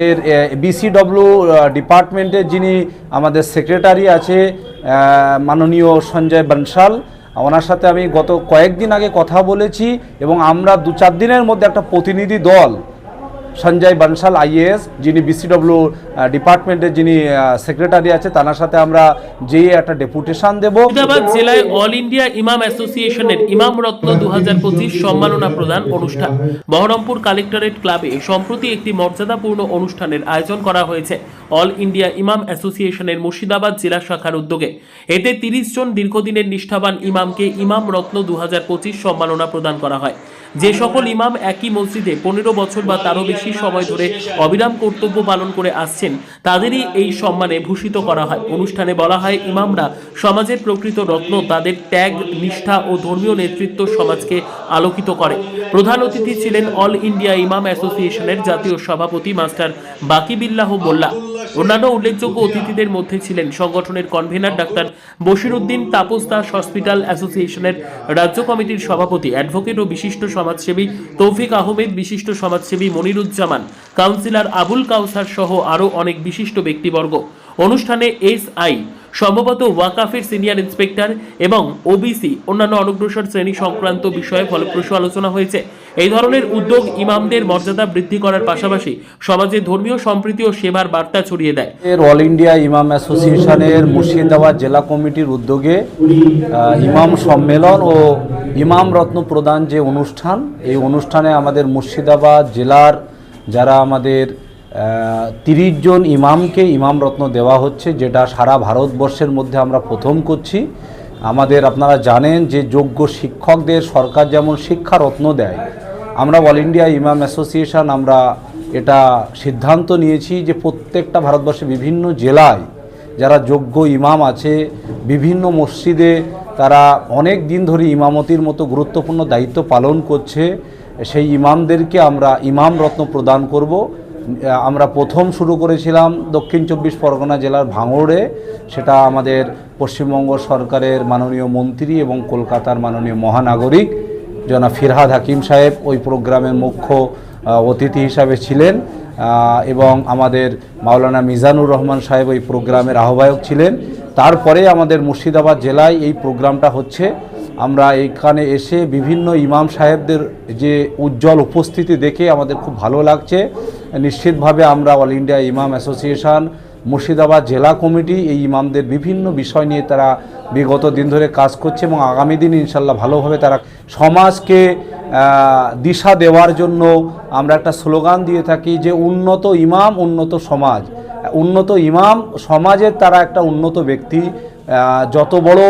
এর বিসিডব্লিউ ডিপার্টমেন্টের যিনি আমাদের সেক্রেটারি আছে মাননীয় সঞ্জয় বনশাল, ওনার সাথে আমি গত কয়েকদিন আগে কথা বলেছি এবং আমরা দু চার দিনের মধ্যে একটা প্রতিনিধি দল সঞ্জয় বনশাল, আইএএস, যিনি বিসিডব্লিউ ডিপার্টমেন্টের যিনি সেক্রেটারি আছে তার সাথে আমরা যে একটা ডেপুটেশন দেব। মুর্শিদাবাদ জেলায় অল ইন্ডিয়া ইমাম অ্যাসোসিয়েশনের ইমাম রত্ন দু হাজার পঁচিশ সম্মাননা প্রদান অনুষ্ঠান। বহরমপুর কালেক্টরেট ক্লাবে সম্প্রতি একটি মর্যাদাপূর্ণ অনুষ্ঠানের আয়োজন করা হয়েছে। অল ইন্ডিয়া ইমাম অ্যাসোসিয়েশনের মুর্শিদাবাদ জেলা শাখার উদ্যোগে। এতে তিরিশ জন দীর্ঘদিনের নিষ্ঠাবান ইমামকে ইমাম রত্ন দুহাজার পঁচিশ সম্মাননা প্রদান করা হয়। যে সকল ইমাম একই মসজিদে পনেরো বছর বা তারও বেশি সময় ধরে অবিরাম কর্তব্য পালন করে আসছেন, তাদেরই এই সম্মানে ভূষিত করা হয়। অনুষ্ঠানে বলা হয়, ইমামরা সমাজের প্রকৃত রত্ন, তাদের ত্যাগ, নিষ্ঠা ও ধর্মীয় নেতৃত্ব সমাজকে আলোকিত করে। প্রধান অতিথি ছিলেন অল ইন্ডিয়া ইমাম অ্যাসোসিয়েশনের জাতীয় সভাপতি মাস্টার বাকিবিল্লাহ মোল্লা। অন্যান্য উল্লেখযোগ্য অতিথিদের মধ্যে ছিলেন সংগঠনের convener doctor Bashiruddin Tapas Das hospital অ্যাসোসিয়েশনের রাজ্য কমিটির সভাপতি অ্যাডভোকেট ও বিশিষ্ট সমাজসেবী তৌফিক আহমেদ বিশিষ্ট সমাজসেবী মনিরুজ্জামান কাউন্সিলর আবুল কাউসার সহ আরও অনেক বিশিষ্ট ব্যক্তিবর্গ। অনুষ্ঠানে এস আই সম্ভবত ওয়াকাফের সিনিয়র ইন্সপেক্টর এবং ওবিসি, অন্যান্য অনগ্রসর শ্রেণি সংক্রান্ত বিষয়ে ফলপ্রসূ আলোচনা হয়েছে। এই ধরনের উদ্যোগ ইমামদের মর্যাদা বৃদ্ধি করার পাশাপাশি সমাজে ধর্মীয় সম্প্রীতি ও সেবার বার্তা ছড়িয়ে দেয়। এর অল ইন্ডিয়া ইমাম অ্যাসোসিয়েশনের মুর্শিদাবাদ জেলা কমিটির উদ্যোগে ইমাম সম্মেলন ও ইমাম রত্ন প্রদান যে অনুষ্ঠান, এই অনুষ্ঠানে আমাদের মুর্শিদাবাদ জেলার যারা আমাদের তিরিশ জন ইমামকে ইমাম রত্ন দেওয়া হচ্ছে, যেটা সারা ভারতবর্ষের মধ্যে আমরা প্রথম করছি। আমাদের আপনারা জানেন যে যোগ্য শিক্ষকদের সরকার যেমন শিক্ষা রত্ন দেয়, আমরা অল ইন্ডিয়া ইমাম অ্যাসোসিয়েশন আমরা এটা সিদ্ধান্ত নিয়েছি যে প্রত্যেকটা ভারতবর্ষে বিভিন্ন জেলায় যারা যোগ্য ইমাম আছে, বিভিন্ন মসজিদে তারা অনেক দিন ধরে ইমামতির মতো গুরুত্বপূর্ণ দায়িত্ব পালন করছে। সেই ইমামদেরকে আমরা ইমাম রত্ন প্রদান করব। আমরা প্রথম শুরু করেছিলাম দক্ষিণ চব্বিশ পরগনা জেলার ভাঙড়ে। সেটা আমাদের পশ্চিমবঙ্গ সরকারের মাননীয় মন্ত্রী এবং কলকাতার মাননীয় মহানাগরিক জনাব ফিরহাদ হাকিম সাহেব ওই প্রোগ্রামের মুখ্য অতিথি হিসাবে ছিলেন এবং আমাদের মাওলানা মিজানুর রহমান সাহেব ওই প্রোগ্রামের আহ্বায়ক ছিলেন। তারপরে আমাদের মুর্শিদাবাদ জেলায় এই প্রোগ্রামটা হচ্ছে। আমরা এইখানে এসে বিভিন্ন ইমাম সাহেবদের যে উজ্জ্বল উপস্থিতি দেখে আমাদের খুব ভালো লাগছে। নিশ্চিতভাবে আমরা all India Imam association Murshidabad জেলা কমিটি এই ইমামদের বিভিন্ন বিষয় নিয়ে তারা বিগত দিন ধরে কাজ করছে এবং আগামী দিন ইনশাল্লাহ ভালোভাবে তারা সমাজকে দিশা দেওয়ার জন্য আমরা একটা স্লোগান দিয়ে থাকি যে উন্নত ইমাম, উন্নত সমাজ। উন্নত ইমাম সমাজের তারা একটা উন্নত ব্যক্তি। যত বড়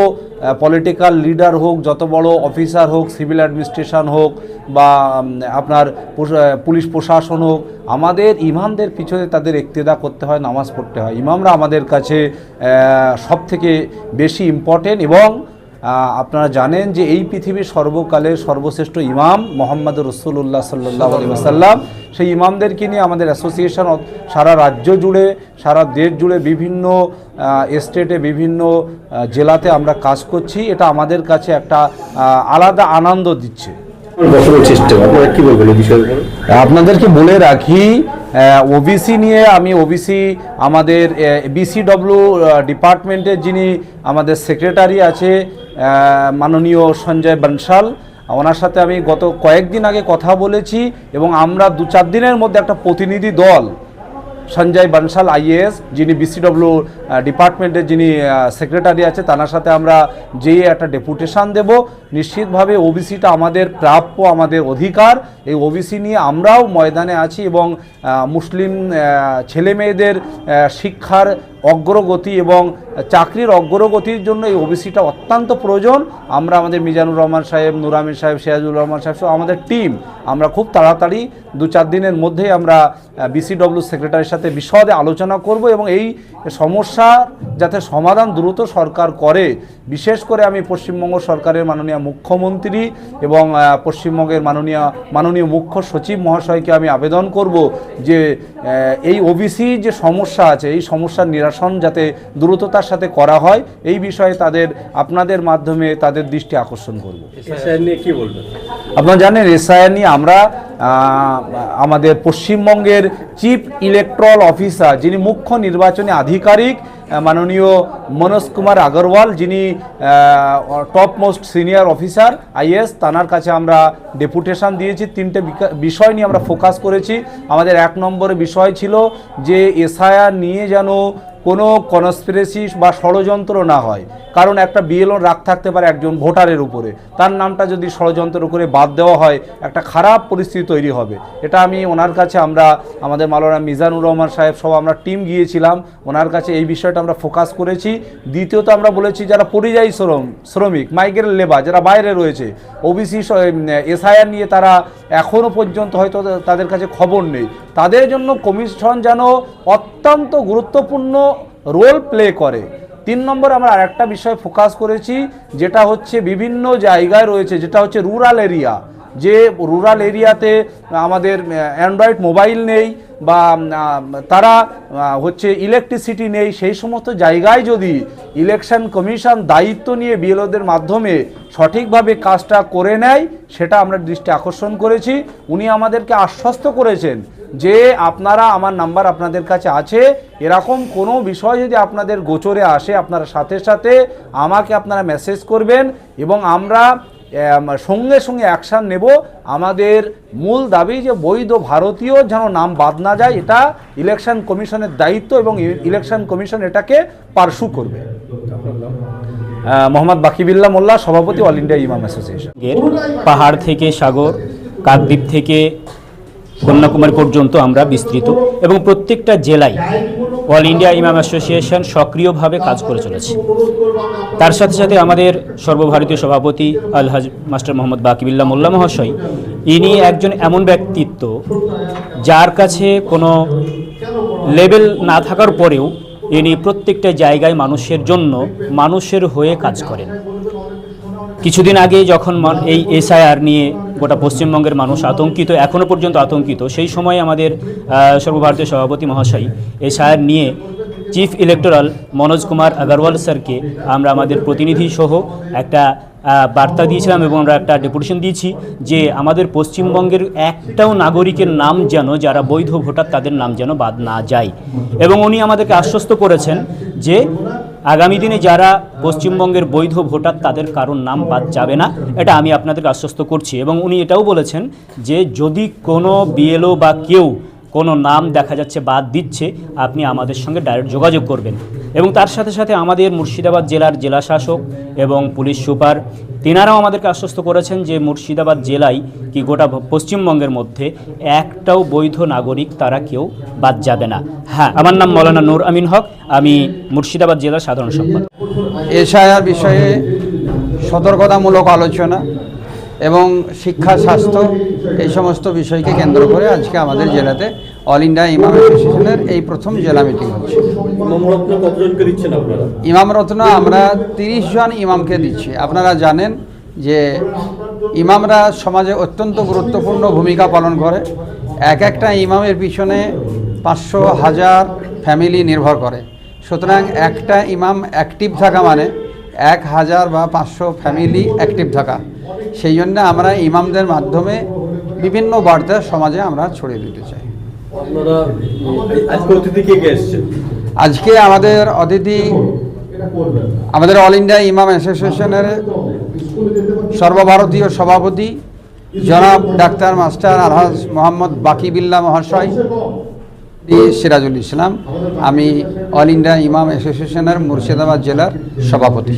পলিটিক্যাল লিডার হোক, যত বড় অফিসার হোক সিভিল অ্যাডমিনিস্ট্রেশন হোক, বা আপনার পুলিশ প্রশাসন হোক, আমাদের ইমামদের পিছনে তাদের ইক্তেদা করতে হয়, নামাজ পড়তে হয়। ইমামরা আমাদের কাছে সব থেকে বেশি ইম্পর্টেন্ট এবং আপনারা জানেন যে এই পৃথিবীর সর্বকালের সর্বশ্রেষ্ঠ ইমাম মোহাম্মদ রসুল্লাহ সাল্লাহ আলী সাল্লাম সেই ইমামদেরকে নিয়ে আমাদের অ্যাসোসিয়েশন সারা রাজ্য জুড়ে, সারা দেশ জুড়ে বিভিন্ন স্টেটে বিভিন্ন জেলাতে আমরা কাজ করছি। এটা আমাদের কাছে একটা আলাদা আনন্দ দিচ্ছে। আপনাদেরকে বলে রাখি ওবিসি নিয়ে আমি ওবিসি আমাদের বিসিডব্লিউ ডিপার্টমেন্টের যিনি আমাদের সেক্রেটারি আছে মাননীয় সঞ্জয় বনশাল, ওনার সাথে আমি গত কয়েকদিন আগে কথা বলেছি এবং আমরা দু চার দিনের মধ্যে একটা প্রতিনিধি দল, সঞ্জয় বনশাল আইএএস যিনি বিসিডব্লিউ ডিপার্টমেন্টের যিনি সেক্রেটারি আছে তার সাথে আমরা যেয়ে একটা ডেপুটেশন দেব নিশ্চিতভাবে ওবিসিটা আমাদের প্রাপ্য, আমাদের অধিকার। এই ওবিসি নিয়ে আমরাও ময়দানে আছি এবং মুসলিম ছেলে মেয়েদের শিক্ষার অগ্রগতি এবং চাকরির অগ্রগতির জন্য এই ওবিসিটা অত্যন্ত প্রয়োজন। আমরা আমাদের মিজানুর রহমান সাহেব নুরামিন সাহেব সিরাজুর রহমান সাহেব সহ আমাদের টিম, আমরা খুব তাড়াতাড়ি দু চার দিনের মধ্যেই আমরা বিসিডব্লিউ সেক্রেটারির সাথে বিশদে আলোচনা করব এবং এই সমস্যার যাতে সমাধান দ্রুত সরকার করে। বিশেষ করে আমি পশ্চিমবঙ্গ সরকারের মাননীয় মুখ্যমন্ত্রী এবং পশ্চিমবঙ্গের মাননীয় মাননীয় মুখ্য সচিব মহাশয়কে আমি আবেদন করব যে এই ওবিসি যে সমস্যা আছে এই সমস্যার নিরাসন যাতে দ্রুততার সাথে করা হয় এই বিষয়ে তাদের আপনাদের মাধ্যমে তাদের দৃষ্টি আকর্ষণ করব। কি বলবেন? আপনারা জানেন এসআইআর নিয়ে আমরা আমাদের পশ্চিমবঙ্গের চিফ ইলেকট্রাল অফিসার যিনি মুখ্য নির্বাচনী আধিকারিক মাননীয় মনোজ কুমার আগরওয়াল, যিনি top most senior officer IAS তানার কাছে আমরা ডেপুটেশন দিয়েছি। তিনটে বিষয় নিয়ে আমরা ফোকাস করেছি। আমাদের এক নম্বরে বিষয় ছিল যে এসআইআর নিয়ে যেন কোনো কনস্পিরেসি বা ষড়যন্ত্র না হয়। কারণ একটা বিএলও রাগ থাকতে পারে একজন ভোটারের উপরে। তার নামটা যদি ষড়যন্ত্রের উপরে বাদ দেওয়া হয়, একটা খারাপ পরিস্থিতি তৈরি হবে। এটা আমি ওনার কাছে আমরা, আমাদের মালানা মিজানুর রহমান সাহেব সব আমরা টিম গিয়েছিলাম। ওনার কাছে এই বিষয়টা আমরা ফোকাস করেছি। দ্বিতীয়ত আমরা বলেছি, যারা পরিযায়ী শ্রম, শ্রমিক মাইগ্রেন্ট লেবার যারা বাইরে রয়েছে ওবিসি এসআইআর নিয়ে তারা এখনও পর্যন্ত হয়তো তাদের কাছে খবর নেই। তাদের জন্য কমিশন যেন অত্যন্ত গুরুত্বপূর্ণ রোল প্লে করে। তিন নম্বর আমরা আরেকটা বিষয় ফোকাস করেছি, যেটা হচ্ছে বিভিন্ন জায়গায় রয়েছে, যেটা হচ্ছে রুরাল এরিয়া যে রুরাল এরিয়াতে আমাদের অ্যান্ড্রয়েড মোবাইল নেই বা তারা হচ্ছে ইলেকট্রিসিটি নেই, সেই সমস্ত জায়গায় যদি ইলেকশন কমিশন দায়িত্ব নিয়ে বিএলওদের মাধ্যমে সঠিকভাবে কাজটা করে নেয়, সেটা আমরা দৃষ্টি আকর্ষণ করেছি। উনি আমাদেরকে আশ্বস্ত করেছেন যে আপনারা আমার নাম্বার আপনাদের কাছে আছে, এরকম কোনো বিষয় যদি আপনাদের গোচরে আসে, আপনারা সাথে সাথে আমাকে আপনারা মেসেজ করবেন এবং আমরা সঙ্গে সঙ্গে অ্যাকশান নেব। আমাদের মূল দাবি যে বৈধ ভারতীয় যেন নাম বাদ না যায়, এটা ইলেকশন কমিশনের দায়িত্ব এবং ইলেকশন কমিশন এটাকে পার্সু করবে। মোহাম্মদ বাকিবিল্লা মোল্লা, সভাপতি অল ইন্ডিয়া ইমাম অ্যাসোসিয়েশন পাহাড় থেকে সাগর, কাকদ্বীপ থেকে কন্যাকুমারী পর্যন্ত আমরা বিস্তৃত এবং প্রত্যেকটা জেলায় অল ইন্ডিয়া ইমাম অ্যাসোসিয়েশন সক্রিয়ভাবে কাজ করে চলেছে। তার সাথে সাথে আমাদের সর্বভারতীয় সভাপতি আলহাজ মাস্টার মোহাম্মদ বাকিবিল্লা মোল্লা মহাশয়, ইনি একজন এমন ব্যক্তিত্ব যার কাছে কোনো লেভেল না থাকার পরেও ইনি প্রত্যেকটা জায়গায় মানুষের জন্য মানুষের হয়ে কাজ করেন। কিছুদিন আগে যখন এই এসআইআর নিয়ে গোটা পশ্চিমবঙ্গের মানুষ আতঙ্কিত এখনও পর্যন্ত আতঙ্কিত। সেই সময় আমাদের সর্বভারতীয় সভাপতি মহাশয় এই সায়ার নিয়ে চিফ ইলেকটোরাল মনোজ কুমার আগরওয়াল স্যারকে আমরা আমাদের প্রতিনিধি সহ একটা বার্তা দিয়েছিলাম এবং আমরা একটা ডেপুটেশন দিয়েছি যে আমাদের পশ্চিমবঙ্গের একটাও নাগরিকের নাম যেন, যারা বৈধ ভোটার, তাদের নাম যেন বাদ না যায়। এবং উনি আমাদেরকে আশ্বস্ত করেছেন যে আগামী দিনে যারা পশ্চিমবঙ্গের বৈধ ভোটার, তাদের কারোর নাম বাদ যাবে না। এটা আমি আপনাদেরকে আশ্বস্ত করছি। এবং উনি এটাও বলেছেন যে যদি কোনো বিএলও বা কেউ কোনো নাম দেখা যাচ্ছে বাদ দিচ্ছে, আপনি আমাদের সঙ্গে ডাইরেক্ট যোগাযোগ করবেন। এবং তার সাথে সাথে আমাদের মুর্শিদাবাদ জেলার জেলা শাসক এবং পুলিশ সুপার, তেনারাও আমাদেরকে আশ্বস্ত করেছেন যে মুর্শিদাবাদ জেলায় কি গোটা পশ্চিমবঙ্গের মধ্যে একটাও বৈধ নাগরিক তারা কেউ বাদ যাবে না। হ্যাঁ আমার নাম মৌলানা নূর আমিন হক, আমি মুর্শিদাবাদ জেলার সাধারণ সম্পাদক। এশায়ার বিষয়ে সতর্কতামূলক আলোচনা। এবং শিক্ষা স্বাস্থ্য এই সমস্ত বিষয়কে কেন্দ্র করে আজকে আমাদের জেলাতে অল ইন্ডিয়া ইমাম অ্যাসোসিয়েশনের এই প্রথম জেলা মিটিং হচ্ছে। ইমাম রত্ন আমরা তিরিশ জন ইমামকে দিচ্ছি। আপনারা জানেন যে ইমামরা সমাজে অত্যন্ত গুরুত্বপূর্ণ ভূমিকা পালন করে। এক একটা ইমামের পিছনে পাঁচশো হাজার ফ্যামিলি নির্ভর করে। সুতরাং একটা ইমাম অ্যাক্টিভ থাকা মানে এক হাজার বা পাঁচশো ফ্যামিলি অ্যাক্টিভ থাকা। সেই জন্য আমরা ইমামদের মাধ্যমে বিভিন্ন বার্তা সমাজে আমরা ছড়িয়ে দিতে চাই। আজকে আমাদের অতিথি আমাদের অল ইন্ডিয়া ইমাম অ্যাসোসিয়েশনের সর্বভারতীয় সভাপতি জনাব ডাক্তার মাস্টার আলহাজ মোহাম্মদ বাকিবিল্লা মহাশয় সিরাজুল ইসলাম আমি অল ইন্ডিয়া ইমাম অ্যাসোসিয়েশনের মুর্শিদাবাদ জেলার সভাপতি।